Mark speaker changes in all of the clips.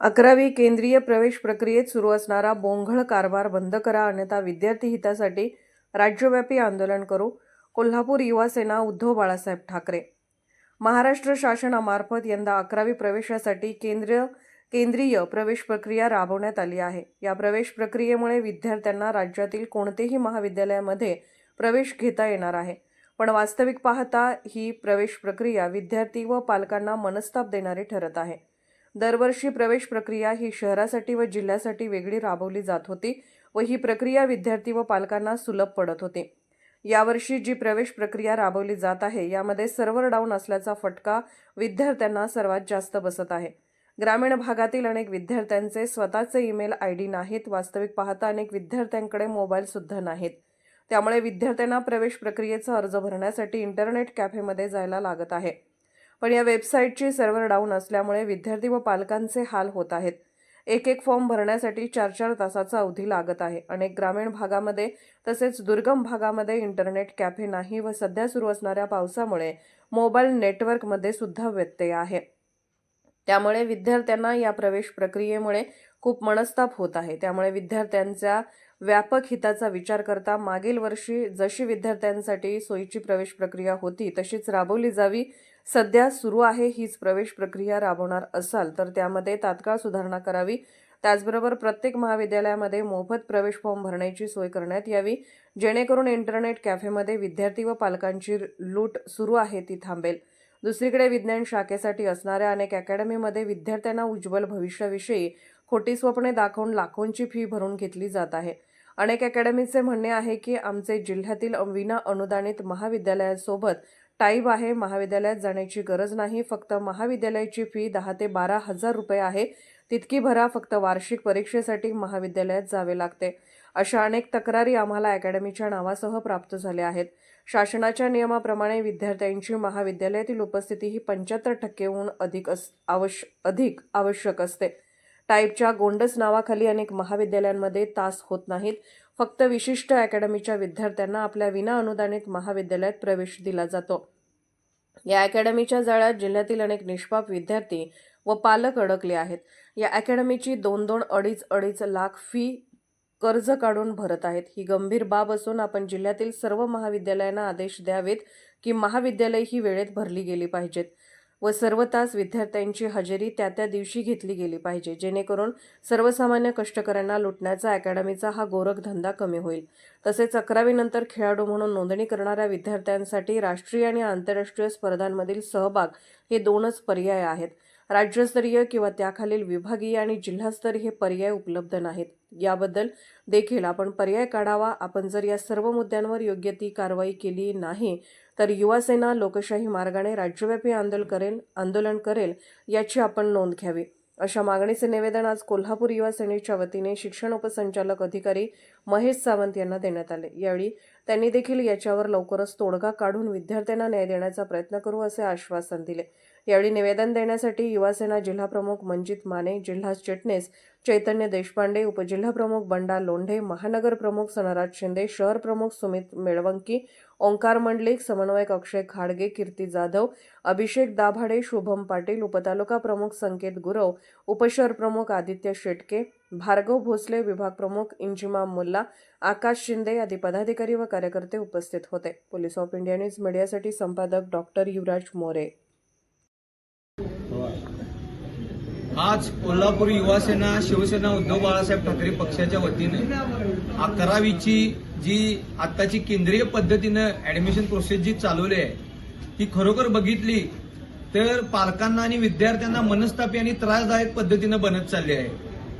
Speaker 1: अकरावी केंद्रीय प्रवेश प्रक्रियेत सुरू असणारा बोंघळ कारभार बंद करा अन्यथा विद्यार्थी हितासाठी राज्यव्यापी आंदोलन करू. कोल्हापूर युवा सेना उद्धव बाळासाहेब ठाकरे. महाराष्ट्र शासनामार्फत यंदा अकरावी प्रवेशासाठी केंद्रीय केंद्रीय प्रवेश प्रक्रिया राबवण्यात आली आहे. या प्रवेश प्रक्रियेमुळे विद्यार्थ्यांना राज्यातील कोणतेही महाविद्यालयामध्ये प्रवेश घेता येणार आहे. पण वास्तविक पाहता ही प्रवेश प्रक्रिया विद्यार्थी व पालकांना मनस्ताप देणारी ठरत आहे. दरवर्षी प्रवेश प्रक्रिया ही शहरासाठी व जिल्ह्यासाठी वेगळी राबवली जात होती व ही प्रक्रिया विद्यार्थी व पालकांना सुलभ पडत होती. यावर्षी जी प्रवेश प्रक्रिया राबवली जात आहे यामध्ये सर्व्हर डाऊन असल्याचा फटका विद्यार्थ्यांना सर्वात जास्त बसत आहे. ग्रामीण भागातील अनेक विद्यार्थ्यांचे स्वतःचे ईमेल आय डी नाहीत वास्तविक पाहता अनेक विद्यार्थ्यांकडे मोबाईलसुद्धा नाहीत. त्यामुळे विद्यार्थ्यांना प्रवेश प्रक्रियेचा अर्ज भरण्यासाठी इंटरनेट कॅफेमध्ये जायला लागत आहे. पण या वेबसाईटची सर्व्हर डाऊन असल्यामुळे विद्यार्थी व पालकांचे हाल होत आहेत. एक एक फॉर्म भरण्यासाठी चार चार तासाचा अवधी लागत आहे. अनेक ग्रामीण भागामध्ये तसेच दुर्गम भागामध्ये इंटरनेट कॅफे नाही व सध्या सुरू असणाऱ्या पावसामुळे मोबाईल नेटवर्कमध्ये सुद्धा व्यत्यय आहे. त्यामुळे विद्यार्थ्यांना या प्रवेश प्रक्रियेमुळे खूप मनस्ताप होत आहे. त्यामुळे विद्यार्थ्यांच्या व्यापक हिताचा विचार करता मागील वर्षी जशी विद्यार्थ्यांसाठी सोयीची प्रवेश प्रक्रिया होती तशीच राबवली जावी. सध्या सुरू आहे हीच प्रवेश प्रक्रिया राबवणार असाल तर त्यामध्ये तात्काळ सुधारणा करावी. त्याचबरोबर प्रत्येक महाविद्यालयामध्ये मोफत प्रवेश फॉर्म भरण्याची सोय करण्यात यावी. जेणेकरून इंटरनेट कॅफेमध्ये विद्यार्थी व पालकांची लूट सुरू आहे ती थांबेल. दुसरीकडे विज्ञान शाखेसाठी असणाऱ्या अनेक अकॅडमीमध्ये विद्यार्थ्यांना उज्ज्वल भविष्याविषयी खोटी स्वप्ने दाखवून लाखोंची फी भरून घेतली जात आहे. अनेक अकॅडमीचे म्हणणे आहे की आमचे जिल्ह्यातील विना अनुदानित महाविद्यालयासोबत टाईप आहे. महाविद्यालयात जाण्याची गरज नाही. फक्त महाविद्यालयाची फी दहा ते बारा हजार रुपये आहे. तितकी भरा. फक्त वार्षिक परीक्षेसाठी महाविद्यालयात जावे लागते. अशा अनेक तक्रारी आम्हाला अकॅडमीच्या नावासह प्राप्त झाल्या आहेत. शासनाच्या नियमाप्रमाणे विद्यार्थ्यांची महाविद्यालयातील उपस्थिती ही पंच्याहत्तर टक्केहून अधिक अस आवश्य अधिक आवश्यक असते. टाईपच्या गोंडस नावाखाली अनेक महाविद्यालयांमध्ये तास होत नाहीत. फक्त विशिष्ट अकॅडमीच्या विद्यार्थ्यांना आपल्या विना अनुदानित महाविद्यालयात प्रवेश दिला जातो. या अकॅडमीच्या जाळ्यात जिल्ह्यातील अनेक निष्पाप विद्यार्थी व पालक अडकले आहेत. या अकॅडमीची दोन दोन अडीच अडीच लाख फी कर्ज काढून भरत आहेत. ही गंभीर बाब असून आपण जिल्ह्यातील सर्व महाविद्यालयांना आदेश द्यावेत की महाविद्यालय ही वेळेत भरली गेली पाहिजेत व सर्व तास विद्यार्थ्यांची हजेरी त्या त्या दिवशी घेतली गेली पाहिजे. जेणेकरून सर्वसामान्य कष्टकऱ्यांना लुटण्याचा अकॅडमीचा हा गोरखधंदा कमी होईल. तसेच अकरावीनंतर खेळाडू म्हणून नोंदणी करणाऱ्या विद्यार्थ्यांसाठी राष्ट्रीय आणि आंतरराष्ट्रीय स्पर्धांमधील सहभाग हे दोनच पर्याय आहेत. राज्यस्तरीय किंवा त्याखालील विभागीय आणि जिल्हास्तरीय पर्याय उपलब्ध नाहीत. याबद्दल देखील आपण पर्याय काढावा. आपण जर या सर्व मुद्द्यांवर योग्य ती कारवाई केली नाही तर युवासेना लोकशाही मार्गाने राज्यव्यापी आंदोलन करेल आंदोलन करेल याची आपण नोंद घ्यावी. अशा मागणीचे निवेदन आज कोल्हापूर युवा सेनेच्या वतीने शिक्षण उपसंचालक अधिकारी महेश सावंत यांना देण्यात आले. यावेळी त्यांनी देखील याच्यावर लवकरच तोडगा काढून विद्यार्थ्यांना न्याय देण्याचा प्रयत्न करू असे आश्वासन दिले. यावेळी निवेदन देण्यासाठी युवासेना जिल्हाप्रमुख मंजित माने जिल्हा चिटणीस चैतन्य देशपांडे उपजिल्हाप्रमुख बंडा लोंढे महानगर प्रमुख सनराज शिंदे शहर प्रमुख सुमित मेळवंकी ओंकार मंडलिक समन्वयक अक्षय खाडगे कीर्ती जाधव अभिषेक दाभाडे शुभम पाटील उपतालुका प्रमुख संकेत गुरव उपशहर प्रमुख आदित्य शेटके भार्गव भोसले विभाग प्रमुख इंजिमा मुल्ला आकाश शिंदे आदी पदाधिकारी व कार्यकर्ते उपस्थित होते. पोलीस ऑफ इंडिया न्यूज मीडियासाठी संपादक डॉक्टर युवराज मोरे.
Speaker 2: आज कोल्हापूर युवासेना शिवसेना उद्धव बाळासाहेब ठाकरे पक्षाच्या वतीने अकरावीची जी आत्ताची केंद्रीय पद्धतीनं ऍडमिशन प्रोसेस जी चालवली आहे ती खरोखर बघितली तर पालकांना आणि विद्यार्थ्यांना मनस्तापी आणि त्रासदायक पद्धतीनं बनत चालली आहे.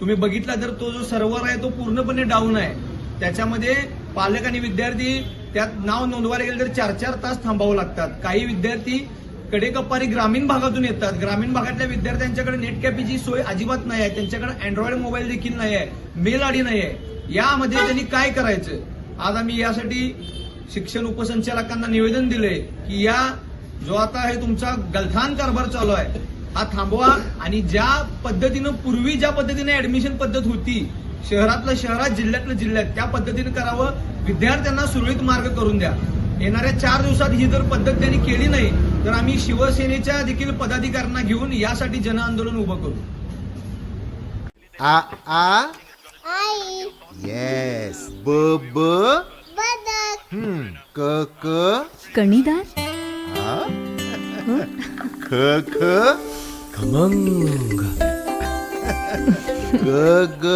Speaker 2: तुम्ही बघितला तर तो जो सर्व्हर आहे तो पूर्णपणे डाऊन आहे. त्याच्यामध्ये पालक आणि विद्यार्थी त्यात नाव नोंदवायला गेलं तर चार चार तास थांबावं लागतात. काही विद्यार्थी कडेकपारी ग्रामीण भागातून येतात. ग्रामीण भागातल्या विद्यार्थ्यांच्याकडे नेट कॅपीची सोय अजिबात नाही आहे. त्यांच्याकडे अँड्रॉइड मोबाईल देखील नाही आहे. मेल आडी नाही आहे. यामध्ये त्यांनी काय करायचं? आज आम्ही यासाठी शिक्षण उपसंचालकांना निवेदन दिले की या जो आता हे तुमचा गलथान कारभार चालू आहे हा थांबवा आणि ज्या पद्धतीनं पूर्वी ज्या पद्धतीने ऍडमिशन पद्धत होती शहरातलं शहरात जिल्ह्यातलं जिल्ह्यात त्या पद्धतीनं करावं. विद्यार्थ्यांना सुरळीत मार्ग करून द्या. येणाऱ्या चार दिवसात ही जर पद्धत त्यांनी केली नाही तर आम्ही शिवसेनेच्या देखील पदाधिकाऱ्यांना घेऊन यासाठी जनआंदोलन उभं करू.
Speaker 3: आ आ?
Speaker 4: आई.
Speaker 3: येस ब ब?
Speaker 4: बदक.
Speaker 3: हम्म. क क?
Speaker 5: कणीदार
Speaker 3: आ? ख ख? खमंग. ग ग?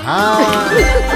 Speaker 3: हा.